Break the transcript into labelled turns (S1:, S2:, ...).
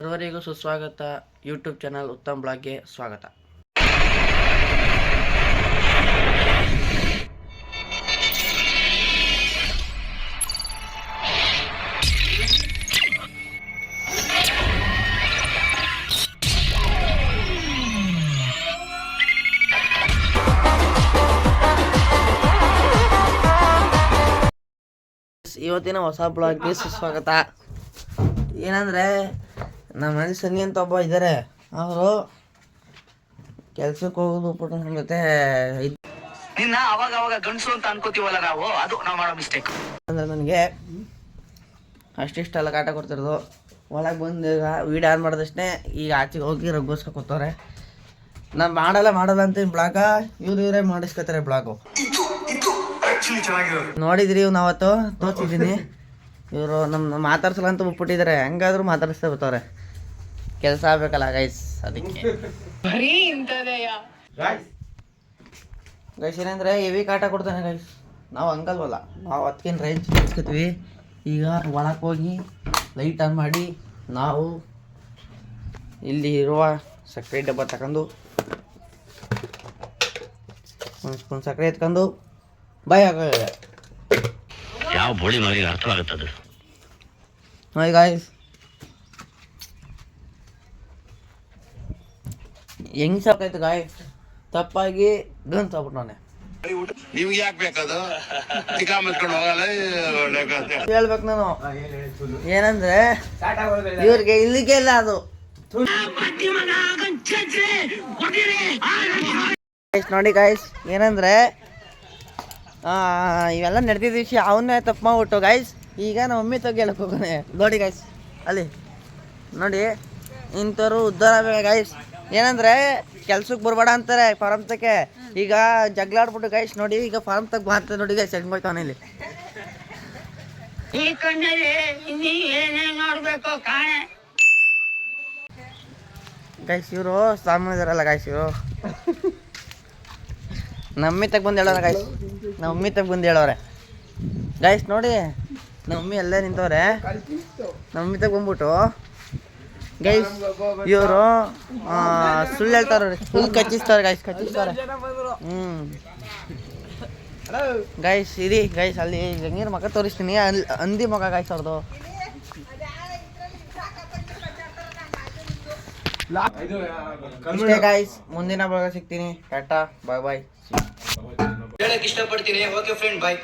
S1: ಸರ್ವರಿಗೂ ಸುಸ್ವಾಗತ. YouTube channel ಉತ್ತಮ ಬ್ಲಾಗ್ಗೆ ಸ್ವಾಗತ. ಇವತ್ತಿನ ಹೊಸ ಬ್ಲಾಗ್ಗೆ ಸುಸ್ವಾಗತ. ಏನಂದರೆ ನಮ್ಮ ಮನೆ ಸನ್ನಿ ಅಂತ ಒಬ್ಬ ಇದ್ದಾರೆ ಅವರು ಕೆಲ್ಸಕ್ಕೆ ಹೋಗೋದು ಪುಟ್ಟ ನಮ್ಮ ಜೊತೆ
S2: ನಿನ್ನ ಅವಾಗ ಅವಾಗ ಗಂಡಸು ಅಂತ ಅನ್ಕೋತೀವಲ್ಲ ನಾವು? ಅದು ನಾವು ಮಾಡೋ ಮಿಸ್ಟೇಕ್
S1: ಅಂದ್ರೆ ನನಗೆ ಅಷ್ಟಿಷ್ಟೆಲ್ಲ ಕಾಟ ಕೊಡ್ತಿರೋದು. ಒಳಗೆ ಬಂದು ಈಗ ವೀಡಿಯೋ ಆನ್ ಮಾಡಿದಷ್ಟೇ ಈಗ ಆಚೆಗೆ ಹೋಗಿ ರಗ್ಗೋಸ್ಕೊ ಕೂತವ್ರೆ. ನಾನು ಮಾಡಲ್ಲ ಮಾಡಲ್ಲ ಅಂತ ಬ್ಲಾಗ ಇವ್ರು ಇವರೇ ಮಾಡಿಸ್ಕೊತಾರೆ ಬ್ಲಾಕು ನೋಡಿದ್ರಿ ಇವ್ನು ಅವತ್ತು? ತೋರಿಸಿದ್ದೀನಿ. ಇವರು ನಮ್ಮ ಮಾತಾಡ್ಸಲ್ಲ ಅಂತ ಬಿಟ್ಬಿಟ್ಟಿದ್ದಾರೆ ಹೆಂಗಾದ್ರೂ ಮಾತಾಡಿಸ್ತಾ ಬರ್ತಾರೆ ಕೆಲಸ ಆಗ್ಬೇಕಲ್ಲ ಗೈಸ್ ಅದಕ್ಕೆ. ಗೈಸ್ ಏನಂದ್ರೆ ಹೆವಿ ಕಾಟ ಕೊಡ್ತಾನೆ ಗೈಸ್ ನಾವು ಹಂಗಲ್ವಲ್ಲ. ನಾವು ಅದಕ್ಕೇನು ರೇಂಜ್ ನಿಲ್ಸ್ಕೊತೀವಿ ಈಗ ಒಳಗೆ ಹೋಗಿ ಲೈಟ್ ಆನ್ ಮಾಡಿ ನಾವು ಇಲ್ಲಿ ಇರುವ ಸಕ್ಕರೆ ಡಬ್ಬ ತಗೊಂಡು ಒಂದು ಸ್ಪೂನ್ ಸಕ್ಕರೆ ಎತ್ಕೊಂಡು ಬಾಯ್ ಹಾಕ
S2: ಯಾವ ಬೋಳಿ ಮಗನಿಗೆ ಅರ್ಥವಾಗುತ್ತದೆ?
S1: ಹಾಯ್ ಗಾಯ್ಸ್ ಹೆಂಗ್ ಸಾಕಾಯ್ತು ಗಾಯ್ ತಪ್ಪಾಗಿ ಗನ್ ಸಾಬಿಟ್ಟವನೆ
S3: ನಿಮ್ಗೆ ಯಾಕೆ ಬೇಕದು.
S1: ಹೇಳ್ಬೇಕು ನಾನು. ಏನಂದ್ರೆ ಇವ್ರಿಗೆ ಇಲ್ಲಿಗೆ ಇಲ್ಲ ಅದು. ನೋಡಿ ಗಾಯ್ಸ್ ಏನಂದ್ರೆ ಇವೆಲ್ಲ ನಡೆದಿದ್ದ ವಿಷಯ. ಅವನ್ನೇ ತಪ್ಪು ಮಾಡ್ಬಿಟ್ಟು ಗಾಯ್ಸ್ ಈಗ ನಮ್ಮ ಮಮ್ಮಿ ತಗ ಹೇಳಕ್ ಹೋಗೋಣ. ನೋಡಿ ಗಾಯ್ಸ್ ಅಲ್ಲಿ. ನೋಡಿ ಇಂಥವ್ರು ಉದ್ಧಾರ ಆಗ್ಬೇಕು ಗಾಯ್ಸ್ ಏನಂದ್ರೆ ಕೆಲ್ಸಕ್ಕೆ ಬರ್ಬೇಡ ಅಂತಾರೆ ಫಾರಮ್ ತಕ್ಕೆ. ಈಗ ಜಗ್ಲಾಡ್ಬಿಟ್ಟು ಗಾಯ್ಸ್ ನೋಡಿ ಈಗ ಫಾರಮ್ ತಗ ಬಾರ್ತ ನೋಡಿ ಗಾಯ್ಸ್ ಹೆಂಗ್ ಹೋಯ್ತಾವನ ಇಲ್ಲಿ.
S2: ಈ ಕಣ್ಣಲ್ಲಿ ಇನ್ನೀ ಏನೇನ್ ನೋಡ್ಬೇಕು ಕಾಣೆ.
S1: ಗೈಸ್ ಇವರು ಸಾಮಾನ್ಯ ಇದಾರಲ್ಲ ಗಾಯ್ಸ್ ಇವರು. ನಮ್ಮಿ ತಗ ಬಂದು ಹೇಳೋರ ಗಾಯ್ಸ್ ನಮ್ಮ ಮಮ್ಮಿ ತಗ ಬಂದು ಹೇಳೋರೆ. ಗಾಯ್ಸ್ ನೋಡಿ, ನಮ್ಮ ಅಲ್ಲೇ ನಿಂತವ್ರೆ. ನಮ್ಮ ಮಮ್ಮಿ ತಗ ಬಂದ್ಬಿಟ್ಟು. ಗೈಸ್ ಇವರು ಸುಳ್ಳು ಹೇಳ್ತಾರ ಸುಳ್ಳು ಕಚ್ಚಿಸ್ತಾರೆ ಗೈಸ್ ಕಚ್ಚಿಸ್ತಾರೆ ಹ್ಞೂ ಗೈಸ್ ಇರಿ ಗೈಸ್ ಅಲ್ಲಿ ಜಂಗೀರ್ ಮಗ ತೋರಿಸ್ತೀನಿ. ಅಲ್ಲಿ ಅಂದಿ ಮಗ ಗಾಯ್ಸ್ ಅವ್ರದ್ದು ಇಷ್ಟೇ ಗಾಯ್ಸ್ ಮುಂದಿನ ಭಾಗ ಸಿಗ್ತೀನಿ. ಟಾಟಾ ಬಾಯ್ ಬಾಯ್
S2: ಹೇಳಕ್ ಇಷ್ಟಪಡ್ತೀನಿ. Okay friend bye